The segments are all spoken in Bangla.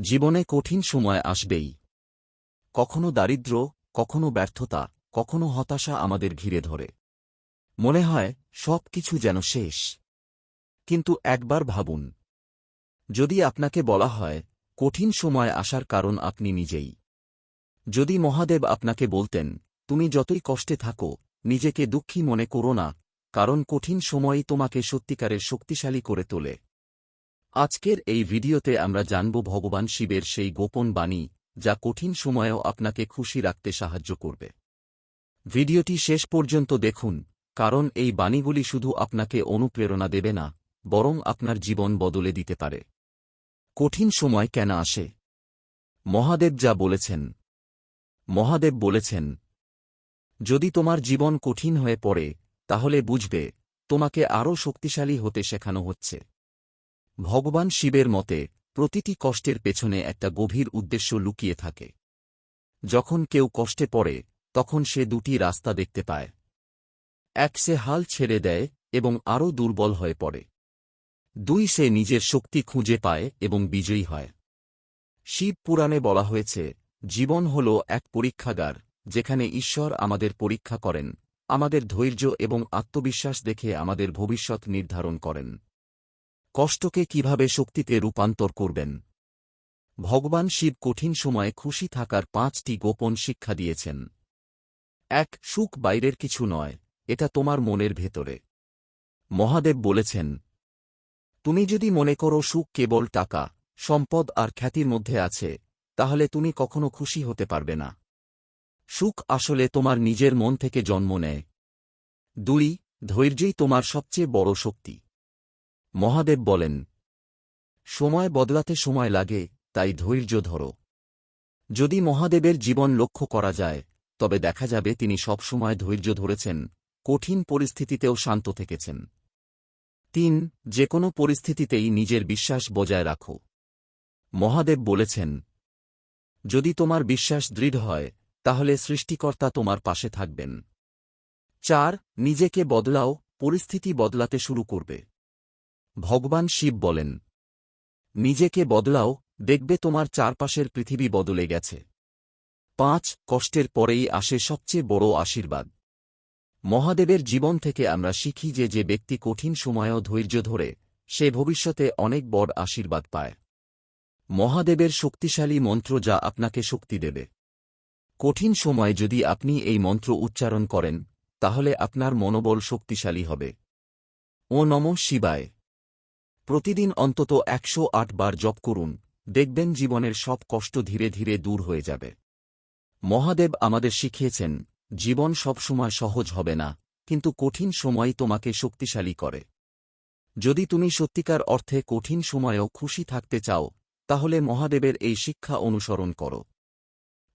জীবনে কঠিন সময় আসবেই। কখনো দারিদ্র্য কখনো ব্যর্থতা, কখনো হতাশা আমাদের ঘিরে ধরে। মনে হয় সব কিছু যেন শেষ। কিন্তু একবার ভাবুন, যদি আপনাকে বলা হয়, কঠিন সময় আসার কারণ আপনি নিজেই। যদি মহাদেব আপনাকে বলতেন, তুমি যতই কষ্টে থাকো, নিজেকে দুঃখী মনে করো না, কারণ কঠিন সময়ই তোমাকে সত্যিকারের শক্তিশালী করে তোলে। আজকের এই ভিডিওতে আমরা জানব ভগবান শিবের সেই গোপন বাণী, যা কঠিন সময়েও আপনাকে খুশি রাখতে সাহায্য করবে। ভিডিওটি শেষ পর্যন্ত দেখুন, কারণ এই বাণীগুলি শুধু আপনাকে অনুপ্রেরণা দেবে না, বরং আপনার জীবন বদলে দিতে পারে। কঠিন সময় কেন আসে? মহাদেব যা বলেছেন। মহাদেব বলেছেন, যদি তোমার জীবন কঠিন হয়ে পড়ে, তাহলে বুঝবে, তোমাকে আরও শক্তিশালী হতে শেখানো হচ্ছে। ভগবান শিবের মতে, প্রতিটি কষ্টের পেছনে একটা গভীর উদ্দেশ্য লুকিয়ে থাকে। যখন কেউ কষ্টে পড়ে, তখন সে দুটি রাস্তা দেখতে পায়। এক সে হাল ছেড়ে দেয় এবং আরও দুর্বল হয়ে পড়ে। দুই সে নিজের শক্তি খুঁজে পায় এবং বিজয়ী হয়। শিব পুরাণে বলা হয়েছে, জীবন হল এক পরীক্ষাগার, যেখানে ঈশ্বর আমাদের পরীক্ষা করেন, আমাদের ধৈর্য এবং আত্মবিশ্বাস দেখে আমাদের ভবিষ্যৎ নির্ধারণ করেন। কষ্টকে কীভাবে শক্তিতে রূপান্তর করবেন? ভগবান শিব কঠিন সময়ে খুশি থাকার পাঁচটি গোপন শিক্ষা দিয়েছেন। এক, সুখ বাইরের কিছু নয়, এটা তোমার মনের ভেতরে। মহাদেব বলেছেন, তুমি যদি মনে করো সুখ কেবল টাকা, সম্পদ আর খ্যাতির মধ্যে আছে, তাহলে তুমি কখনো খুশি হতে পারবে না। সুখ আসলে তোমার নিজের মন থেকে জন্ম নেয়। দুই, ধৈর্যই তোমার সবচেয়ে বড় শক্তি। মহাদেব বলেন, সময় বদলাতে সময় লাগে, তাই ধৈর্য ধরো। যদি মহাদেবের জীবন লক্ষ্য করা যায়, তবে দেখা যাবে তিনি সবসময় ধৈর্য ধরেছেন, কঠিন পরিস্থিতিতেও শান্ত থেকেছেন। তিন যে কোনো পরিস্থিতিতেই নিজের বিশ্বাস বজায় রাখো। মহাদেব বলেছেন, যদি তোমার বিশ্বাস দৃঢ় হয়, তাহলে সৃষ্টিকর্তা তোমার পাশে থাকবেন। চার, নিজেকে বদলাও, পরিস্থিতি বদলাতে শুরু করবে। ভগবান শিব বলেন, নিজেকে বদলাও, দেখবে তোমার চারপাশের পৃথিবী বদলে গেছে। পাঁচ, কষ্টের পরেই আসে সবচেয়ে বড় আশীর্বাদ। মহাদেবের জীবন থেকে আমরা শিখি যে যে ব্যক্তি কঠিন সময়েও ধৈর্য ধরে, সে ভবিষ্যতে অনেক বড় আশীর্বাদ পায়। মহাদেবের শক্তিশালী মন্ত্র যা আপনাকে শক্তি দেবে। কঠিন সময় যদি আপনি এই মন্ত্র উচ্চারণ করেন, তাহলে আপনার মনোবল শক্তিশালী হবে। ও নম শিবায়। প্রতিদিন অন্তত একশো আট বার জপ করুন, দেখবেন জীবনের সব কষ্ট ধীরে ধীরে দূর হয়ে যাবে। মহাদেব আমাদের শিখিয়েছেন, জীবন সবসময় সহজ হবে না, কিন্তু কঠিন সময় তোমাকে শক্তিশালী করে। যদি তুমি সত্যিকার অর্থে কঠিন সময়েও খুশি থাকতে চাও, তাহলে মহাদেবের এই শিক্ষা অনুসরণ করো।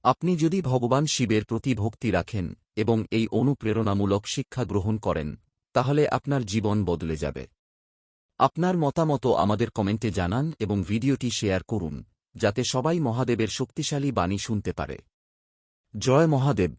আপনি যদি ভগবান শিবের প্রতি ভক্তি রাখেন এবং এই অনুপ্রেরণামূলক শিক্ষা গ্রহণ করেন, তাহলে আপনার জীবন বদলে যাবে। আপনার মতামত আমাদের কমেন্টে জানান এবং ভিডিওটি শেয়ার করুন, যাতে সবাই মহাদেবের শক্তিশালী বাণী শুনতে পারে। জয় মহাদেব।